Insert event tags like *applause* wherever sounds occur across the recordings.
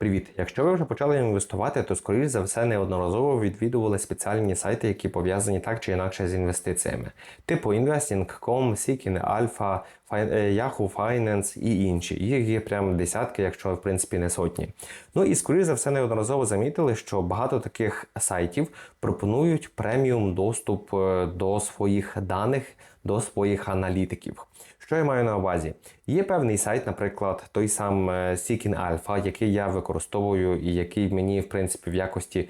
Привіт! Якщо ви вже почали інвестувати, то скоріш за все неодноразово відвідували спеціальні сайти, які пов'язані так чи інакше з інвестиціями, типу Investing.com, Seeking Alpha, е, Yahoo Finance і інші. Їх є прям десятки, якщо в принципі не сотні. Ну і скоріш за все неодноразово замітили, що багато таких сайтів пропонують преміум доступ е, до своїх даних, до своїх аналітиків. Що я маю на увазі? Є певний сайт, наприклад, той сам е, Seeking Alpha, який я використовую і який мені, в принципі, в якості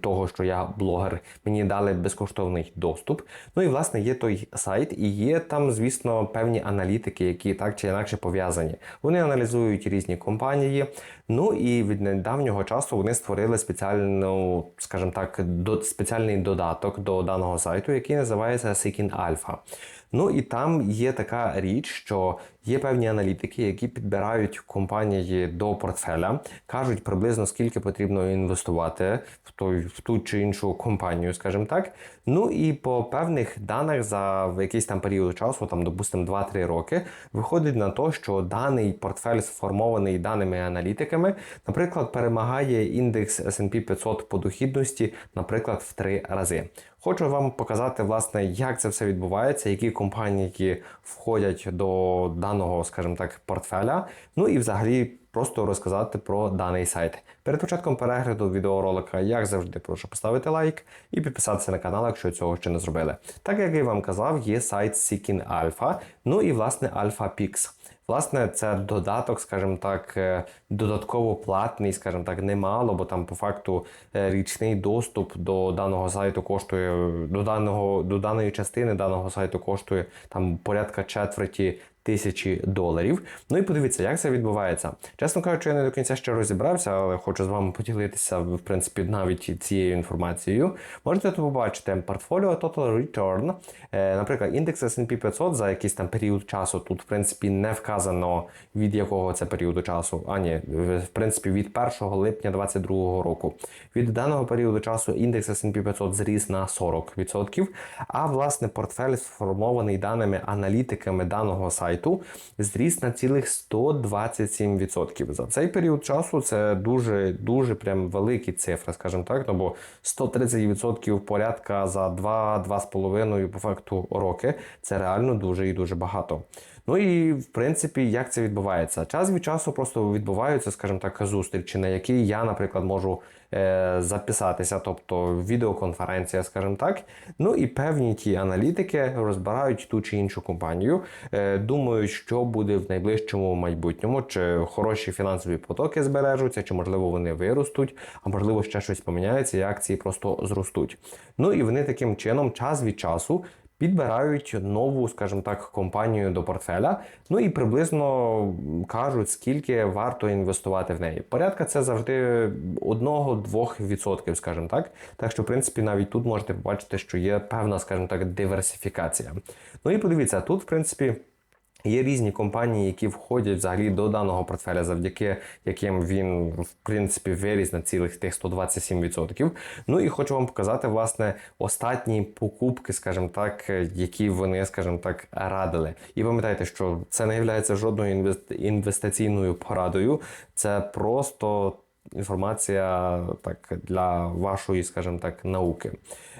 того, що я блогер, мені дали безкоштовний доступ. Ну і власне є той сайт, і є там, звісно, певні аналітики, які так чи інакше пов'язані. Вони аналізують різні компанії. Ну і від недавнього часу вони створили спеціальну, скажімо так, до, спеціальний додаток до даного сайту, який називається Seeking Alpha. Ну і там є така річ, що є певні аналітики, які підбирають компанії до портфеля, кажуть приблизно скільки потрібно інвестувати в той в ту чи іншу компанію, скажімо так. Ну і по певних даних за якийсь там період часу, там допустимо 2-3 роки, виходить на те, що даний портфель сформований даними аналітиками, наприклад, перемагає індекс S&P 500 по дохідності, наприклад, в 3 рази. Хочу вам показати, власне, як це все відбувається, які компанії входять до даного, скажімо так, портфеля. Ну і взагалі просто розказати про даний сайт. Перед початком перегляду відеоролика, як завжди, прошу поставити лайк і підписатися на канал, якщо цього ще не зробили. Так як я вам казав, є сайт Seeking Alpha, ну і власне Alpha Pix. Власне, це додаток, скажімо так, е, додатково платний, скажімо так, немало, бо там по факту е, річний доступ до даного сайту коштує до даного до даної частини даного сайту коштує там порядка четверті. Тисячі доларів. Ну і подивіться, як це відбувається. Чесно кажучи, я не до кінця ще розібрався, але хочу з вами поділитися, в принципі, навіть цією інформацією. Можете тут побачити портфоліо Total Return. Е, наприклад, індекс S&P 500 за якийсь там період часу. Тут, в принципі, не вказано від якого це періоду часу. А ні, в принципі, від 1 липня 2022 року. Від даного періоду часу індекс S&P 500 зріс на 40%. А власне портфель сформований даними аналітиками даного сайту зріс на цілих 127%. За цей період часу це дуже дуже прям великі цифри, скажімо так. Ну бо 130% порядка за 2-2,5 по факту роки це реально дуже і дуже багато. Ну і в принципі, як це відбувається? Час від часу просто відбуваються, скажімо так, зустрічі, на які я, наприклад, можу записатися, тобто відеоконференція, скажімо так. Ну і певні ті аналітики розбирають ту чи іншу компанію, е, думають, що буде в найближчому майбутньому, чи хороші фінансові потоки збережуться, чи можливо вони виростуть, а можливо ще щось поміняється, і акції просто зростуть. Ну і вони таким чином час від часу підбирають нову, скажімо так, компанію до портфеля. Ну і приблизно кажуть, скільки варто інвестувати в неї. Порядка це завжди 1-2%, скажімо так. Так що, в принципі, навіть тут можете побачити, що є певна, скажімо так, диверсифікація. Ну і подивіться, тут, в принципі. Є різні компанії, які входять взагалі до даного портфеля, завдяки яким він в принципі виріс на цілих тих 127%. Ну і хочу вам показати власне останні покупки, скажімо так, які вони, скажімо так, радили. І пам'ятайте, що це не є жодною інвестиційною порадою, це просто. Інформація так для вашої, скажімо так, науки.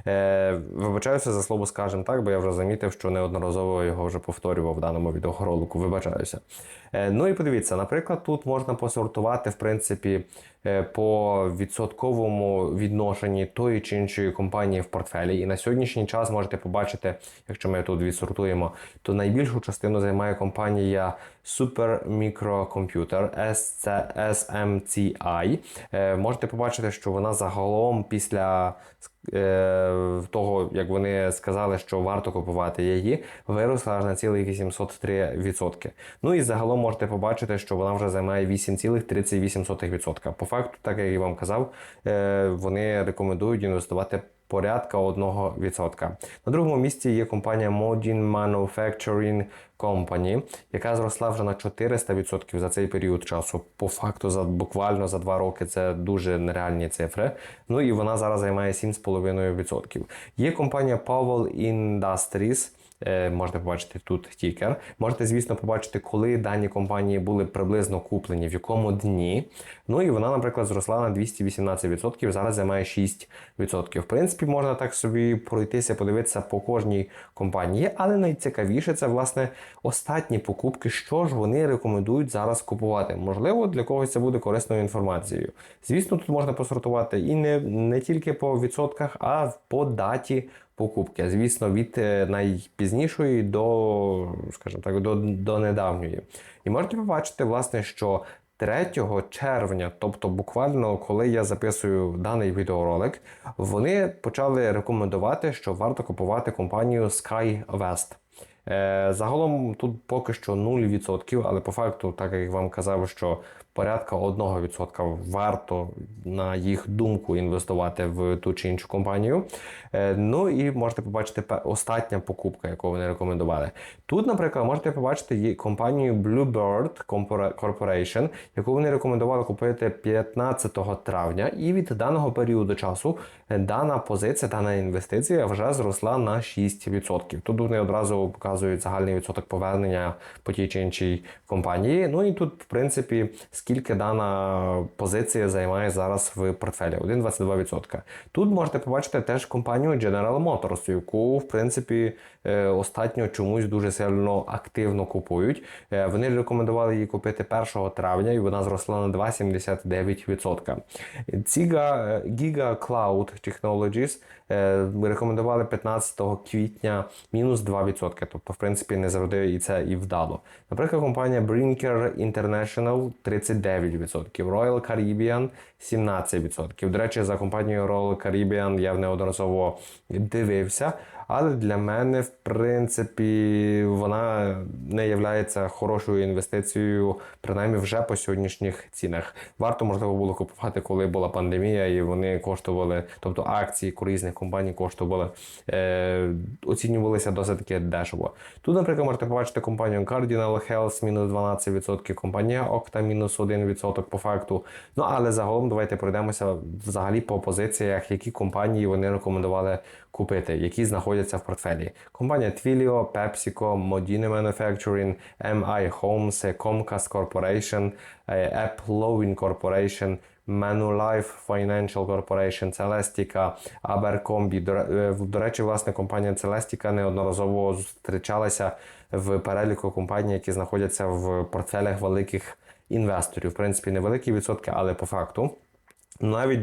Е, вибачаюся за слово, скажімо так, бо я вже замітив, що неодноразово його вже повторював в даному відеоролику. Вибачаюся. Е, ну і подивіться, наприклад, тут можна посортувати, в принципі, по відсотковому відношенні тої чи іншої компанії в портфелі. І на сьогоднішній час можете побачити, якщо ми тут відсортуємо, то найбільшу частину займає компанія Super Microcomputer SMCI. Е, можете побачити, що вона загалом після е, того, як вони сказали, що варто купувати її, виросла аж на цілих 803%. Ну і загалом можете побачити, що вона вже займає 8,38%. По факту, так як я вам казав, е, вони рекомендують інвестувати. Порядка 1%. На другому місці є компанія Modin Manufacturing Company, яка зросла вже на 400% за цей період часу. По факту, за буквально за 2 роки це дуже нереальні цифри. Ну і вона зараз займає 7,5%. Є компанія Powell Industries, Можете побачити тут тікер. Можете, звісно, побачити, коли дані компанії були приблизно куплені, в якому дні. Ну і вона, наприклад, зросла на 218%, зараз займає 6%. В принципі, можна так собі пройтися, подивитися по кожній компанії, але найцікавіше це власне останні покупки, що ж вони рекомендують зараз купувати. Можливо, для когось це буде корисною інформацією. Звісно, тут можна посортувати і не, не тільки по відсотках, а по даті покупки. Звісно, від е, найпізнішої до, скажімо так, до, до недавньої. І можете побачити, власне, що 3 червня, тобто буквально коли я записую даний відеоролик, вони почали рекомендувати, що варто купувати компанію SkyWest. Е, Загалом тут поки що 0%, але по факту, так як вам казав, що порядка 1% варто на їх думку інвестувати в ту чи іншу компанію. Е, Ну і можете побачити остання покупка, яку вони рекомендували. Тут, наприклад, можете побачити компанію Bluebird Corporation, яку вони рекомендували купити 15 травня, і від даного періоду часу е, дана позиція, дана інвестиція вже зросла на 6%. Тут вони одразу показують загальний відсоток повернення по тій чи іншій компанії. Ну і тут, в принципі, скільки дана позиція займає зараз в портфелі 1,22%. Тут можете побачити теж компанію General Motors, яку, в принципі, е, останньо чомусь дуже сильно активно купують. Е, Вони рекомендували її купити 1 травня, і вона зросла на 2,79%. Ціга е, Giga Cloud Technologies е, рекомендували 15 квітня мінус 2%. Тобто, в принципі, не завжди і це і вдало. Наприклад, компанія Brinker International 39%, Royal Caribbean 17%. До речі, за компанією Royal Caribbean я неодноразово дивився. Але для мене, в принципі, вона не є хорошою інвестицією, принаймні вже по сьогоднішніх цінах. Варто можливо було купувати, коли була пандемія, і вони коштували, тобто акції різних компаній коштували, е, оцінювалися досить таки дешево. Тут, наприклад, можете побачити компанію Cardinal Health мінус 12%, компанія Okta мінус 1% по факту. Ну але загалом давайте пройдемося взагалі по позиціях, які компанії вони рекомендували купити, які знаходяться в портфелі. Компанія Twilio, PepsiCo, Modine Manufacturing, MI Homes, Comcast Corporation, е, Applovin Corporation, Manulife Financial Corporation, Celestica, Abercrombie. Е, до речі, власне, компанія Celestica неодноразово зустрічалася в переліку компаній, які знаходяться в портфелях великих інвесторів. В принципі, невеликі відсотки, але по факту. Навіть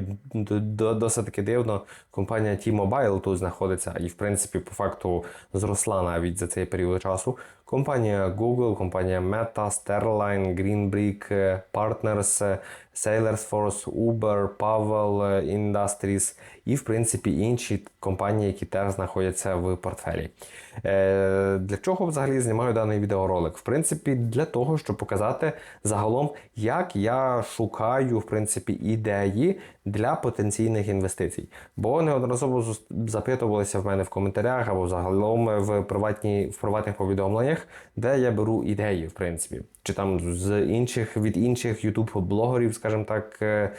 досить дивно, компанія T-Mobile тут знаходиться і, в принципі, по факту зросла навіть за цей період часу. Компанія Google, компанія Meta, Sterling, Greenbrick, е, Partners, е, Salesforce, Uber, Pavel е, Industries і, в принципі, інші компанії, які теж знаходяться в портфелі. Е, для чого взагалі знімаю даний відеоролик? В принципі, для того, щоб показати загалом, як я шукаю в принципі ідеї для потенційних інвестицій. Бо неодноразово запитувалися в мене в коментарях або загалом в приватні в приватних повідомленнях, де я беру ідеї, в принципі, чи там з інших від інших youtube блогерів, скажімо так. е,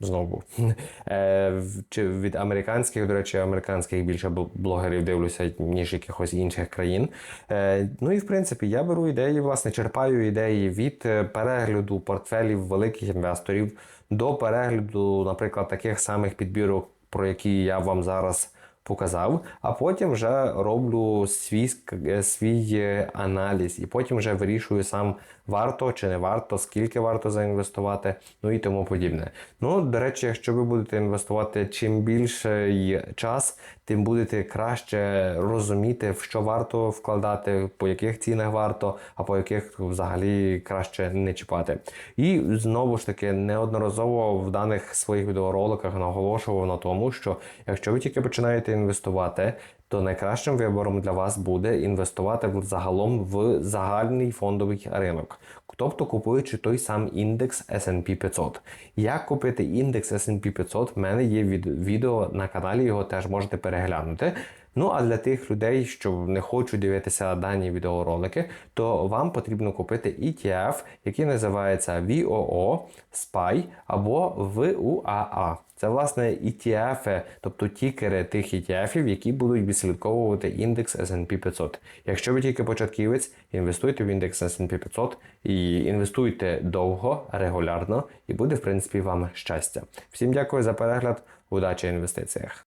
Знову *laughs* Е, чи від американських, до речі, американських більше блогерів дивлюся, ніж якихось інших країн. Е, Ну і в принципі я беру ідеї, власне, черпаю ідеї від перегляду портфелів великих інвесторів до перегляду, наприклад, таких самих підбірок, про які я вам зараз показав, а потім вже роблю свій, свій аналіз, і потім вже вирішую сам, варто чи не варто, скільки варто заінвестувати, ну і тому подібне. Ну, до речі, якщо ви будете інвестувати чим більший час, тим будете краще розуміти, в що варто вкладати, по яких цінах варто, а по яких взагалі краще не чіпати. І знову ж таки, неодноразово в даних своїх відеороликах наголошував на тому, що якщо ви тільки починаєте інвестувати, то найкращим вибором для вас буде інвестувати загалом в загальний фондовий ринок. Тобто купуючи той сам індекс S&P 500. Як купити індекс S&P 500, в мене є відео на каналі, його теж можете переглянути. Ну а для тих людей, що не хочуть дивитися дані відеоролики, то вам потрібно купити ETF, який називається VOO, SPY або VUAA. Це власне ETF, тобто тікери тих ETF, які будуть відслідковувати індекс S&P 500. Якщо ви тільки початківець, інвестуйте в індекс S&P 500 і інвестуйте довго, регулярно, і буде в принципі вам щастя. Всім дякую за перегляд, удачі в інвестиціях.